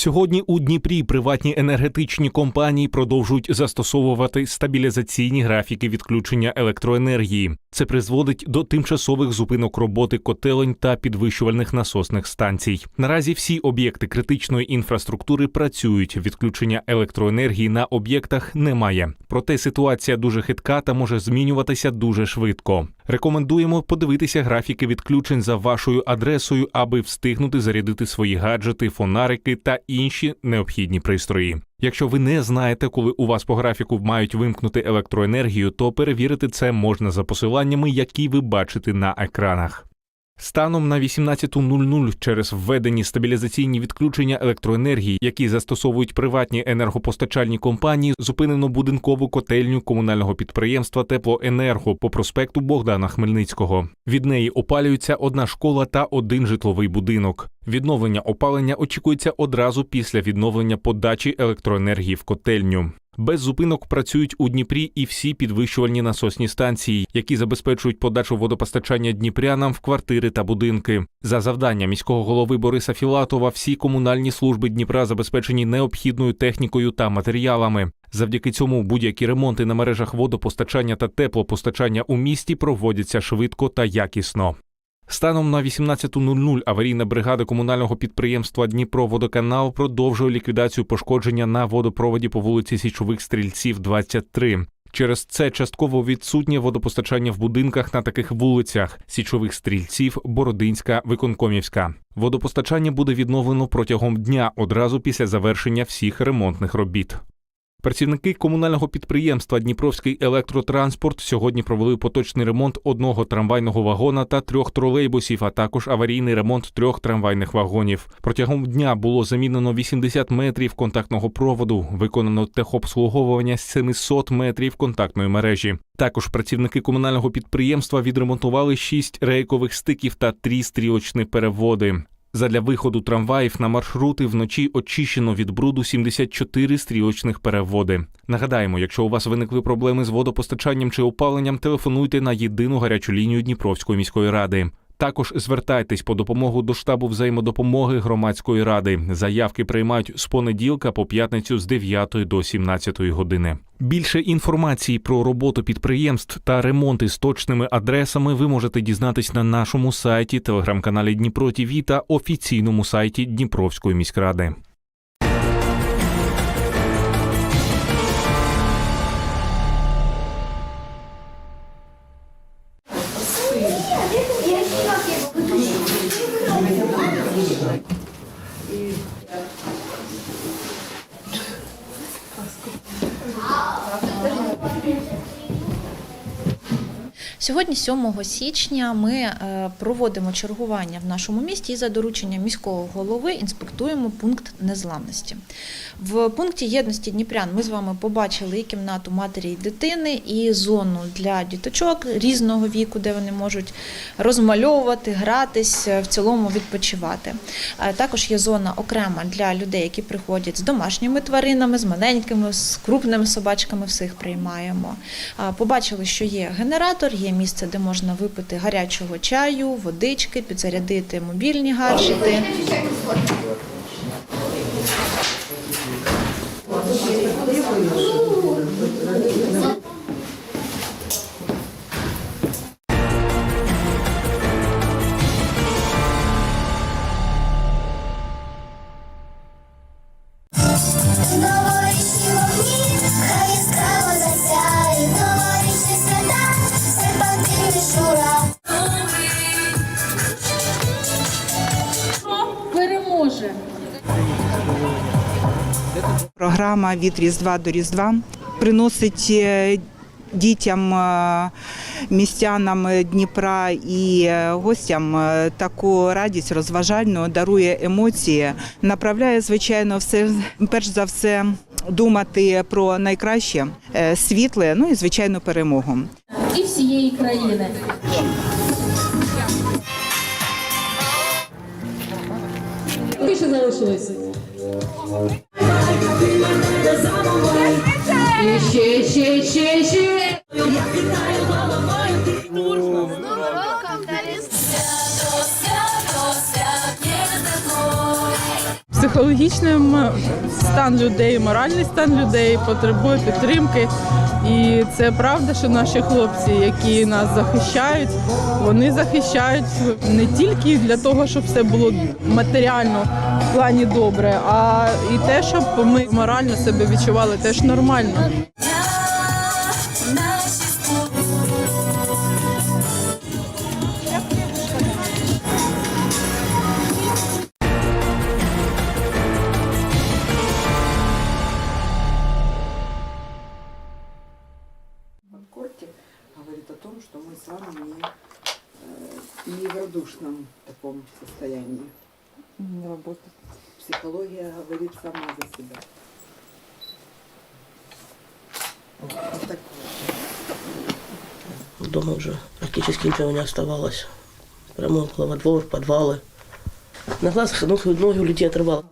Сьогодні у Дніпрі приватні енергетичні компанії продовжують застосовувати стабілізаційні графіки відключення електроенергії. Це призводить до тимчасових зупинок роботи котелень та підвищувальних насосних станцій. Наразі всі об'єкти критичної інфраструктури працюють. Відключення електроенергії на об'єктах немає. Проте ситуація дуже хитка та може змінюватися дуже швидко. Рекомендуємо подивитися графіки відключень за вашою адресою, аби встигнути зарядити свої гаджети, фонарики та інші необхідні пристрої. Якщо ви не знаєте, коли у вас по графіку мають вимкнути електроенергію, то перевірити це можна за посиланнями, які ви бачите на екранах. Станом на 18.00 через введені стабілізаційні відключення електроенергії, які застосовують приватні енергопостачальні компанії, зупинено будинкову котельню комунального підприємства Теплоенерго по проспекту Богдана Хмельницького. Від неї опалюється одна школа та один житловий будинок. Відновлення опалення очікується одразу після відновлення подачі електроенергії в котельню. Без зупинок працюють у Дніпрі і всі підвищувальні насосні станції, які забезпечують подачу водопостачання дніпрянам в квартири та будинки. За завдання міського голови Бориса Філатова, всі комунальні служби Дніпра забезпечені необхідною технікою та матеріалами. Завдяки цьому будь-які ремонти на мережах водопостачання та теплопостачання у місті проводяться швидко та якісно. Станом на 18.00 аварійна бригада комунального підприємства Дніпроводоканал продовжує ліквідацію пошкодження на водопроводі по вулиці Січових Стрільців, 23. Через це частково відсутнє водопостачання в будинках на таких вулицях: Січових Стрільців, Бородинська, Виконкомівська. Водопостачання буде відновлено протягом дня одразу після завершення всіх ремонтних робіт. Працівники комунального підприємства Дніпровський електротранспорт сьогодні провели поточний ремонт одного трамвайного вагона та трьох тролейбусів, а також аварійний ремонт трьох трамвайних вагонів. Протягом дня було замінено 80 метрів контактного проводу, виконано техобслуговування 700 метрів контактної мережі. Також працівники комунального підприємства відремонтували 6 рейкових стиків та 3 стрілочні переводи. Задля виходу трамваїв на маршрути вночі очищено від бруду 74 стрілочних переводи. Нагадаємо, якщо у вас виникли проблеми з водопостачанням чи опаленням, телефонуйте на єдину гарячу лінію Дніпровської міської ради. Також звертайтесь по допомогу до штабу взаємодопомоги громадської ради. Заявки приймають з понеділка по п'ятницю з 9 до 17 години. Більше інформації про роботу підприємств та ремонти з точними адресами ви можете дізнатись на нашому сайті, телеграм-каналі Дніпро ТІВІ та офіційному сайті Дніпровської міськради. Сьогодні, 7 січня, ми е, проводимо чергування в нашому місті і за дорученням міського голови інспектуємо пункт незламності. В пункті єдності Дніпрян ми з вами побачили і кімнату матері і дитини, і зону для діточок різного віку, де вони можуть розмальовувати, гратись, е, в цілому відпочивати. Е, Також є зона окрема для людей, які приходять з домашніми тваринами, з маленькими, з крупними собачками, всіх приймаємо. Побачили, що є генератор, є місце, де можна випити гарячого чаю, водички, підзарядити мобільні гаджети. Програма від Різдва до Різдва приносить е, дітям, е, містянам Дніпра і е, гостям таку радість розважальну, дарує емоції, направляє, звичайно, все перш за все думати про найкраще, світле, ну і звичайно перемогу. і всієї країни. Більше залишилося. І ще, ще, ще, ще. Свято, свято, свят не психологічний стан людей, моральний стан людей потребує підтримки. І це правда, що наші хлопці, які нас захищають, вони захищають не тільки для того, щоб все було матеріально плані добре, а і те, щоб ми морально себе відчували теж нормально. подкорте говорит о том, что мы с вами не, э, не в радушном таком состоянии. Психология говорит сама за себя. Вот. Дома уже практически ничего не оставалось. Прямо во двор, подвалы. На глазах ноги, у людей отрывало.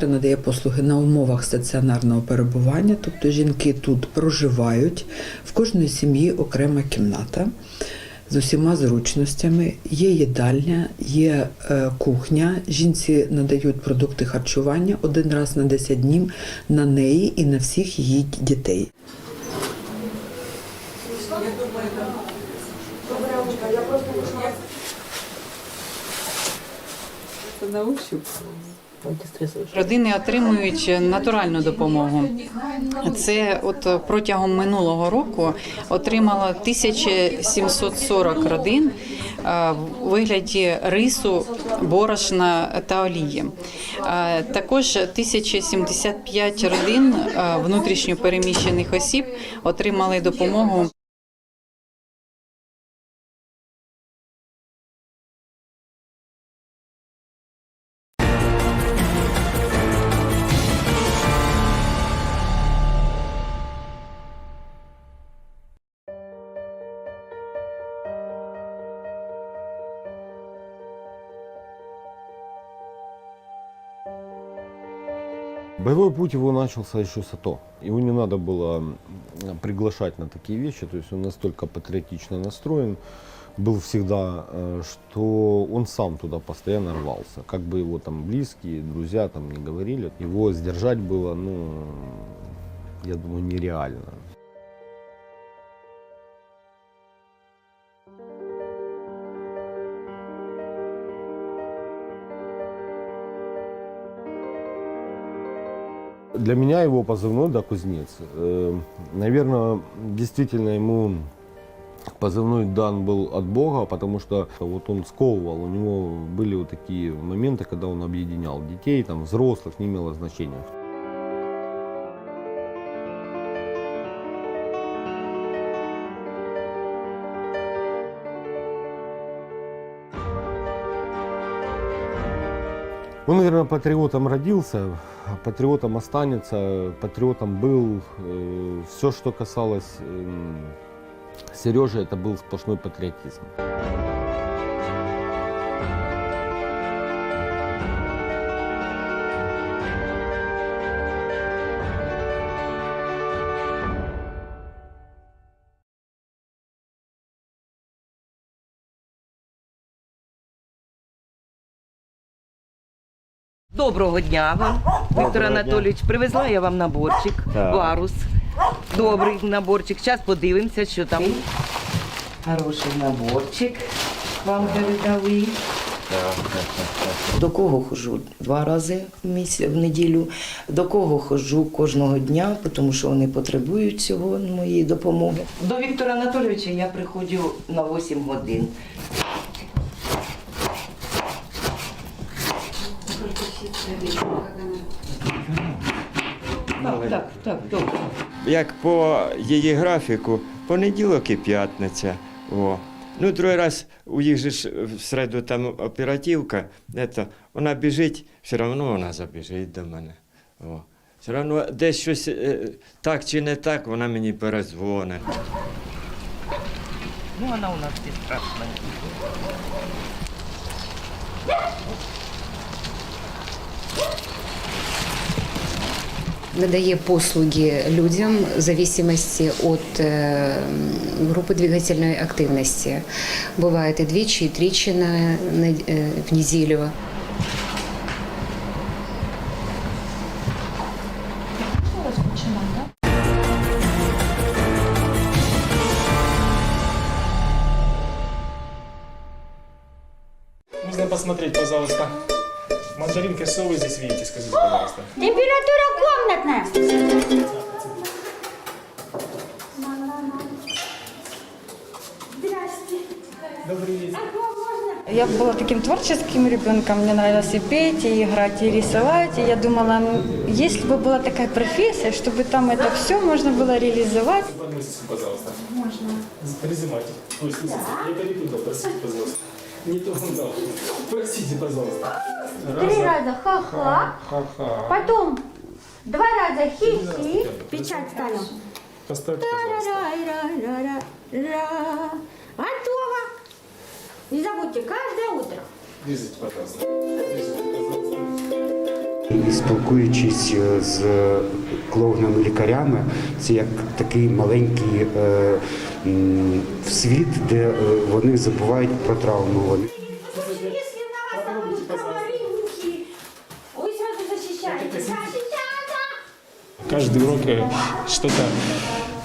Центр надає послуги на умовах стаціонарного перебування, тобто жінки тут проживають. В кожної сім'ї окрема кімната з усіма зручностями. Є їдальня, є е, кухня. Жінці надають продукти харчування один раз на 10 днів на неї і на всіх її дітей. На ощупь. Родини отримують натуральну допомогу. Це от протягом минулого року отримало 1740 родин е, в вигляді рису, борошна та олії. Е, Також 1075 родин е, внутрішньо переміщених осіб отримали допомогу Боевой путь его начался еще с АТО. Его не надо было приглашать на такие вещи, то есть он настолько патриотично настроен был всегда, э, что он сам туда постоянно рвался. Как бы его там близкие, друзья там не говорили, его сдержать было, ну, я думаю, нереально. Для меня его позывной, да, кузнец. Э, наверное, действительно ему позывной дан был от Бога, потому что вот он сковывал, у него были вот такие моменты, когда он объединял детей, там, взрослых, не имело значения. Он, наверное, патриотом родился, патриотом останется, патриотом был. Все, что касалось Сережи, это был сплошной патриотизм. Доброго дня вам, Віктор Анатолійович. Привезла я вам наборчик, варус. Добрий наборчик. Зараз подивимося, що там. Хороший наборчик вам передали. До кого ходжу два рази в місяць в неділю, до кого ходжу кожного дня, тому що вони потребують цього моєї допомоги. До Віктора Анатолійовича я приходжу на 8 годин. Так, добре. як по її графіку, понеділок і п'ятниця. О. Ну, другий раз у їх же ж в середу там оперативка, ето, вона біжить, все одно вона забіжить до мене. О. Все одно десь щось е, так чи не так, вона мені перезвонить. Ну, вона у нас безстрашна надає послуги людям в зависимости от э, группы двигательной активности. Бывает и двічі, и тричі на, на, э, в неделю. Можно посмотреть, пожалуйста. Мандаринки совы здесь видите, скажите, пожалуйста. Температура комнатная. Добрый вечер. Я была таким творческим ребенком, мне нравилось и петь, и играть, и рисовать. И я думала, ну, если бы была такая профессия, чтобы там это все можно было реализовать. Пожалуйста. Можно. Приземайте. Ой, слушайте, я простите, пожалуйста. Не то он. Простите, пожалуйста. Три раза ха-ха. Ха-ха. Потом два раза хи-хи. Печать ставим. Поставьте, пожалуйста. Готово. Не забудьте, каждое утро. Держите, пожалуйста. Спілкуючись е, з клоунами-лікарями, це як такий маленький е, м, світ, де е, вони забувають про травму. Вони Если на вас там будут комаринки, вы сразу защищаете. Защищаться! Каждый урок э, что-то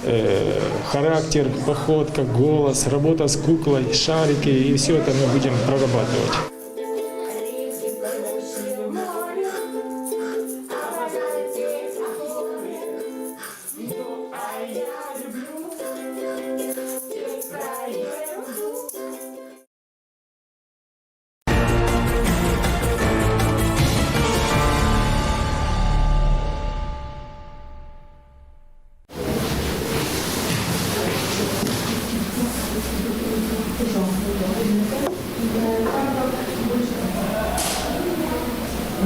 э, характер, походка, голос, работа с куклой, шарики, и все это мы будем прорабатывать.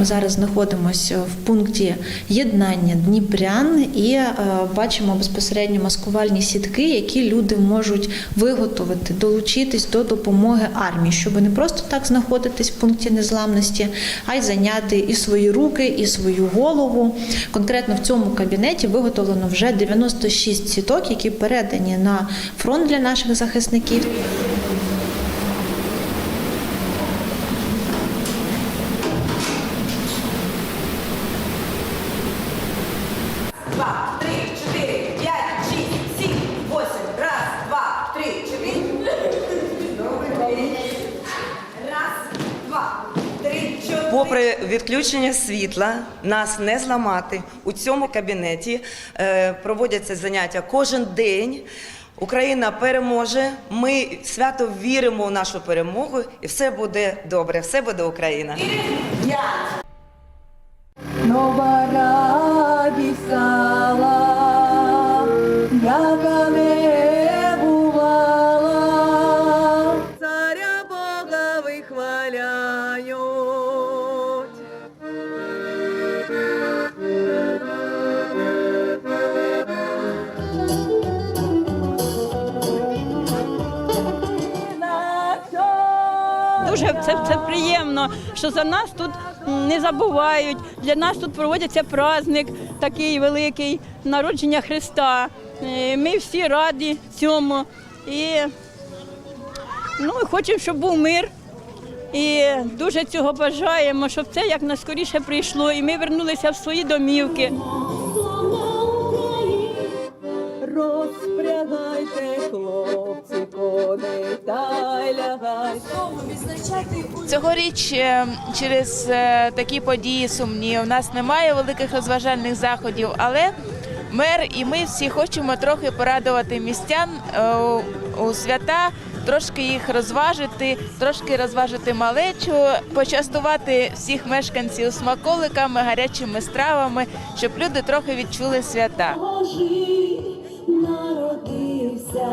Ми зараз знаходимося в пункті єднання Дніпрян і е, бачимо безпосередньо маскувальні сітки, які люди можуть виготовити, долучитись до допомоги армії, щоб не просто так знаходитись в пункті незламності, а й зайняти і свої руки, і свою голову. Конкретно в цьому кабінеті виготовлено вже 96 сіток, які передані на фронт для наших захисників. Два, три, чотири, п'ять, шість, сім, восемь. Раз, два, три, чотири. Добрий день. Раз, два, три, чотири. Попри відключення світла, нас не зламати. У цьому кабінеті е, проводяться заняття кожен день. Україна переможе. Ми свято віримо в нашу перемогу, і все буде добре. Все буде Україна. Нова радість Дуже це, це приємно, що за нас тут не забувають. Для нас тут проводиться праздник такий великий народження Христа. Е, Ми всі раді цьому. І ну, хочемо, щоб був мир. І дуже цього бажаємо, щоб це як найскоріше прийшло, і ми вернулися в свої домівки. Цьогоріч е, через е, такі події сумні у нас немає великих розважальних заходів, але мер і ми всі хочемо трохи порадувати містян е, у- свята, трошки їх розважити, трошки розважити малечу, почастувати всіх мешканців смаколиками, гарячими стравами, щоб люди трохи відчули свята. Народився,